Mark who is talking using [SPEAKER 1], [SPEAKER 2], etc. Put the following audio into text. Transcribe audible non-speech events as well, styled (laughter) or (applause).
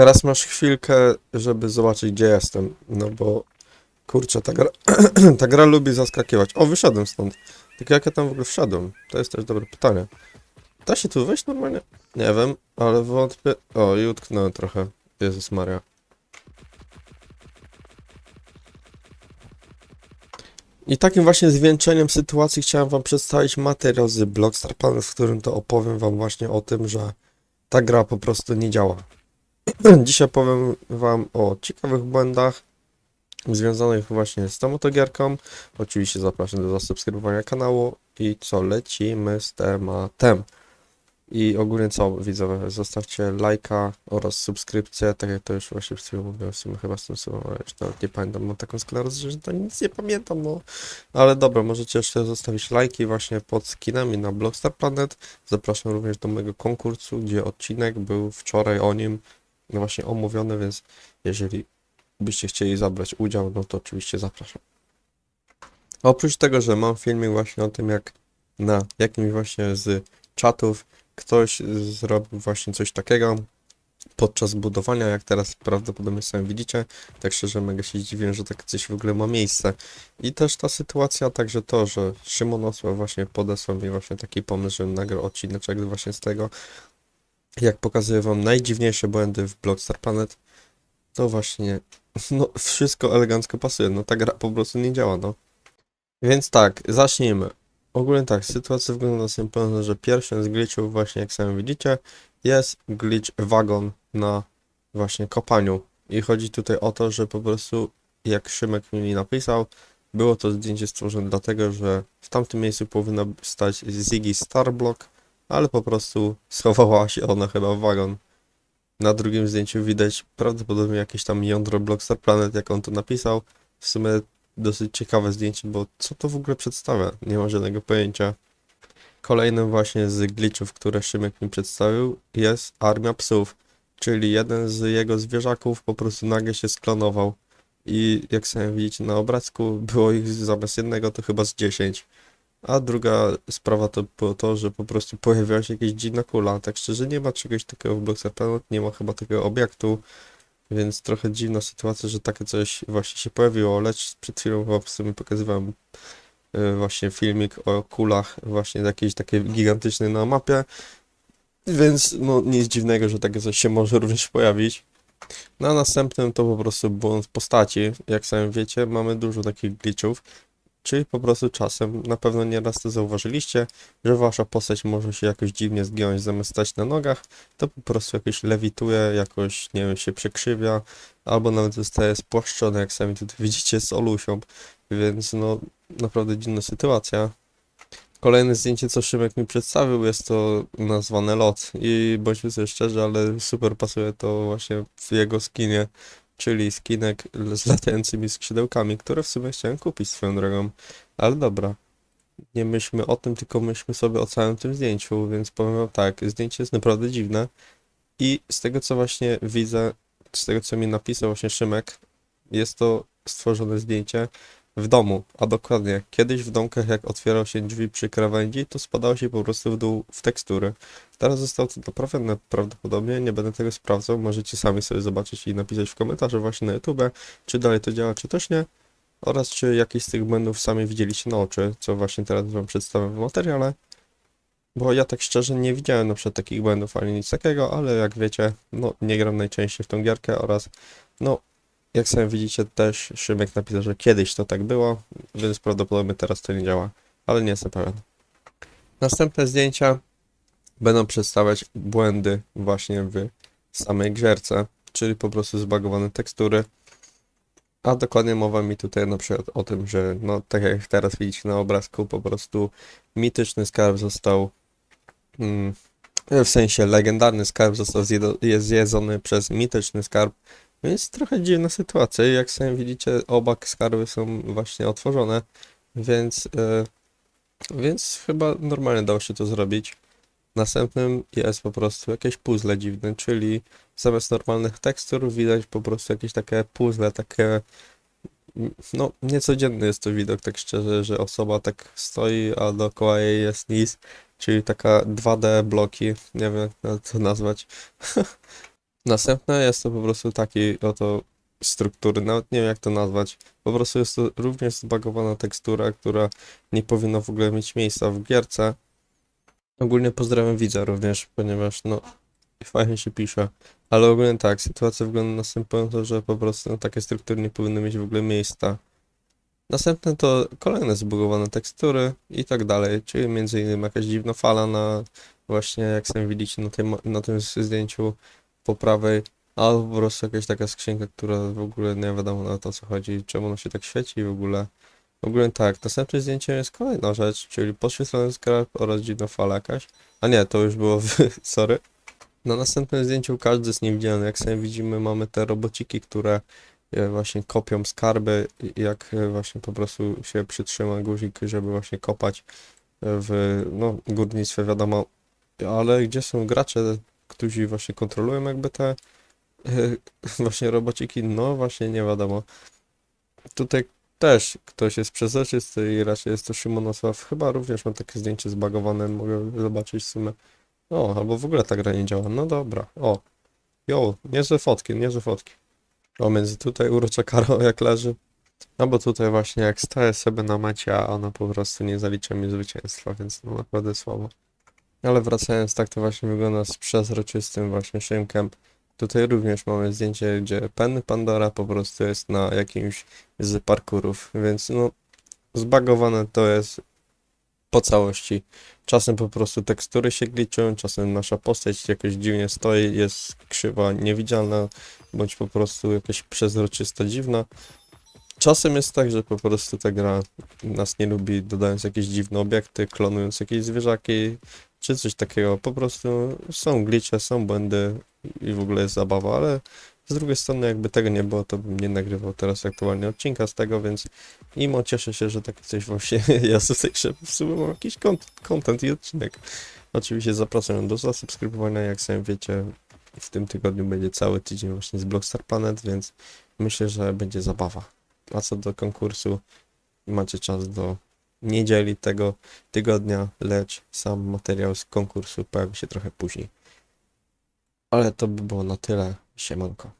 [SPEAKER 1] Teraz masz chwilkę, żeby zobaczyć, gdzie jestem. No bo kurczę, ta gra, (clears throat) ta gra lubi zaskakiwać. O, wyszedłem stąd. Tylko jak ja tam w ogóle wszedłem? To jest też dobre pytanie. Da się tu wejść normalnie? Nie wiem, ale wątpię. O, i utknąłem trochę. Jezus Maria. I takim właśnie zwieńczeniem sytuacji chciałem wam przedstawić materiał z Blockstar Planet, w którym to opowiem wam właśnie o tym, że ta gra po prostu nie działa. (clears throat) Dzisiaj powiem wam o ciekawych błędach związanych właśnie z tą oto gierką. Oczywiście zapraszam do zasubskrybowania kanału i co, lecimy z tematem. I ogólnie co, widzowie, zostawcie lajka oraz subskrypcję, tak jak to już właśnie przed chwilą mówiłem, w sumie chyba z tym słowem, ale już nawet nie pamiętam, mam taką sklerozę, że to nic nie pamiętam, no. Ale dobra, możecie jeszcze zostawić lajki właśnie pod skinami na Blockstar Planet. Zapraszam również do mojego konkursu, gdzie odcinek był wczoraj o nim właśnie omówiony, więc jeżeli byście chcieli zabrać udział, no to oczywiście zapraszam. Oprócz tego, że mam filmik właśnie o tym, jak na jakimś właśnie z czatów ktoś zrobił właśnie coś takiego podczas budowania, jak teraz prawdopodobnie sami widzicie. Tak szczerze mega się dziwię, że takie coś w ogóle ma miejsce. I też ta sytuacja, także to, że Szymon właśnie podesłał mi właśnie taki pomysł, że nagrał odcineczek właśnie z tego, jak pokazuję wam najdziwniejsze błędy w Blockstar Planet, to właśnie, (laughs) no wszystko elegancko pasuje, no ta gra po prostu nie działa, no. Więc tak, zacznijmy. Ogólnie tak, sytuacja wygląda następująco, że pierwszym z glitchów właśnie, jak sami widzicie, jest glitch wagon na właśnie kopaniu. I chodzi tutaj o to, że po prostu, jak Szymek mi napisał, było to zdjęcie stworzone dlatego, że w tamtym miejscu powinna stać Ziggy Starblock, ale po prostu schowała się ona chyba w wagon. Na drugim zdjęciu widać prawdopodobnie jakieś tam jądro Blockstar Planet, jak on to napisał. W sumie dosyć ciekawe zdjęcie, bo co to w ogóle przedstawia? Nie mam żadnego pojęcia. Kolejnym właśnie z glitchów, które Szymek mi przedstawił, jest Armia Psów, czyli jeden z jego zwierzaków po prostu nagle się sklonował. I jak sami widzicie na obrazku, było ich zamiast jednego to chyba z 10. A druga sprawa to było to, że po prostu pojawiła się jakaś dziwna kula. Tak szczerze nie ma czegoś takiego w Blockstar Planet, nie ma chyba takiego obiektu, więc trochę dziwna sytuacja, że takie coś właśnie się pojawiło, lecz przed chwilą chyba w sumie pokazywałem y, właśnie filmik o kulach właśnie jakiejś takiej gigantycznej na mapie, więc no nic dziwnego, że takie coś się może również pojawić. Na następnym to po prostu błąd postaci. Jak sami wiecie, mamy dużo takich glitchów, Czyli po prostu czasem, na pewno nieraz to zauważyliście, że wasza postać może się jakoś dziwnie zgiąć, zamiast stać na nogach, to po prostu jakoś lewituje, jakoś, nie wiem, się przekrzywia, albo nawet zostaje spłaszczone, jak sami tutaj (laughs) widzicie, z Olusią, więc no, naprawdę dziwna sytuacja. Kolejne zdjęcie, co Szymek mi przedstawił, jest to nazwane lot. I bądźmy sobie szczerzy, ale super pasuje to właśnie w jego skinie czyli skinek z latającymi skrzydełkami, które w sumie chciałem kupić swoją drogą. Ale dobra, nie myślmy o tym, tylko myślmy sobie o całym tym zdjęciu, więc powiem wam tak, zdjęcie jest naprawdę dziwne i z tego co właśnie widzę, z tego co mi napisał właśnie Szymek, jest to stworzone zdjęcie w domu, a dokładnie kiedyś w domkach jak otwierał się drzwi przy krawędzi, to spadało się po prostu w dół w tekstury. Teraz zostało to naprawione prawdopodobnie, nie będę tego sprawdzał, możecie sami sobie zobaczyć i napisać w komentarzu właśnie na YouTube, czy dalej to działa, czy też nie, oraz czy jakieś z tych błędów sami widzieliście na oczy, co właśnie teraz wam przedstawiam w materiale. Bo ja tak szczerze nie widziałem na przykład takich błędów ani nic takiego, ale jak wiecie, no nie gram najczęściej w tą gierkę oraz no jak sami widzicie też Szymek napisał, że kiedyś to tak było, więc prawdopodobnie teraz to nie działa, ale nie jestem pewien. Następne zdjęcia będą przedstawiać błędy właśnie w samej grzerce, czyli po prostu zbagowane tekstury. A dokładnie mowa mi tutaj na przykład o tym, że no tak jak teraz widzicie na obrazku, po prostu mityczny skarb został mm, w sensie legendarny skarb został zjedzony przez mityczny skarb, więc trochę dziwna sytuacja. Jak sami widzicie, oba skarby są właśnie otworzone, więc, e, więc chyba normalnie dało się to zrobić. Następnym jest po prostu jakieś puzzle dziwne, czyli zamiast normalnych tekstur widać po prostu jakieś takie puzzle, takie no niecodzienny jest to widok, tak szczerze, że osoba tak stoi, a dookoła jej jest nic, czyli taka 2D bloki, nie wiem jak to nazwać. (laughs) Następne jest to po prostu taki oto struktury, nawet nie wiem jak to nazwać. Po prostu jest to również zbagowana tekstura, która nie powinna w ogóle mieć miejsca w gierce. Ogólnie pozdrawiam widza również, ponieważ no fajnie się pisze. Ale ogólnie tak, sytuacja wygląda następująco, że po prostu no, takie struktury nie powinny mieć w ogóle miejsca. Następne to kolejne zbugowane tekstury i tak dalej, czyli między innymi jakaś dziwna fala na właśnie jak sami widzicie na tym, na tym zdjęciu po prawej, albo po prostu jakaś taka skrzynka, która w ogóle nie wiadomo na to co chodzi, czemu ona się tak świeci w ogóle. W ogóle tak, następnym zdjęciem jest kolejna rzecz, czyli podświetlony skarb oraz dziwna fala jakaś. A nie, to już było, w, (laughs) sorry. Na następnym zdjęciu każdy jest niewidzialny. Jak sami widzimy, mamy te robociki, które e, właśnie kopią skarby, jak e, właśnie po prostu się przytrzyma guzik, żeby właśnie kopać e, w no, górnictwie, wiadomo. Ale gdzie są gracze, którzy właśnie kontrolują jakby te e, (laughs) właśnie robociki? No właśnie nie wiadomo. Tutaj też ktoś jest przezroczysty i raczej jest to Szymonosław. Chyba również ma takie zdjęcie zbagowane, mogę zobaczyć w sumie. O, albo w ogóle ta gra nie działa. No dobra, o. Jo, niezłe fotki, niezłe fotki. O, między tutaj urocza Karo jak leży. No bo tutaj właśnie jak staję sobie na mecie, a ona po prostu nie zalicza mi zwycięstwa, więc no naprawdę słabo. Ale wracając, tak to właśnie wygląda z przezroczystym właśnie szynkiem. Tutaj również mamy zdjęcie, gdzie Penny Pandora po prostu jest na jakimś z parkurów, więc no zbagowane to jest po całości. Czasem po prostu tekstury się gliczą, czasem nasza postać jakoś dziwnie stoi, jest krzywa, niewidzialna, bądź po prostu jakaś przezroczysta, dziwna. Czasem jest tak, że po prostu ta gra nas nie lubi, dodając jakieś dziwne obiekty, klonując jakieś zwierzaki, czy coś takiego. Po prostu są glitche, są błędy i w ogóle jest zabawa, ale z drugiej strony jakby tego nie było, to bym nie nagrywał teraz aktualnie odcinka z tego, więc mimo cieszę się, że takie coś właśnie (laughs) tutaj, że w sumie mam jakiś kont- content i odcinek. Oczywiście zapraszam do zasubskrybowania, jak sami wiecie, w tym tygodniu będzie cały tydzień właśnie z Blockstar Planet, więc myślę, że będzie zabawa. A co do konkursu, macie czas do niedzieli tego tygodnia, lecz sam materiał z konkursu pojawi się trochę później. Ale to by było na tyle. Siemanko.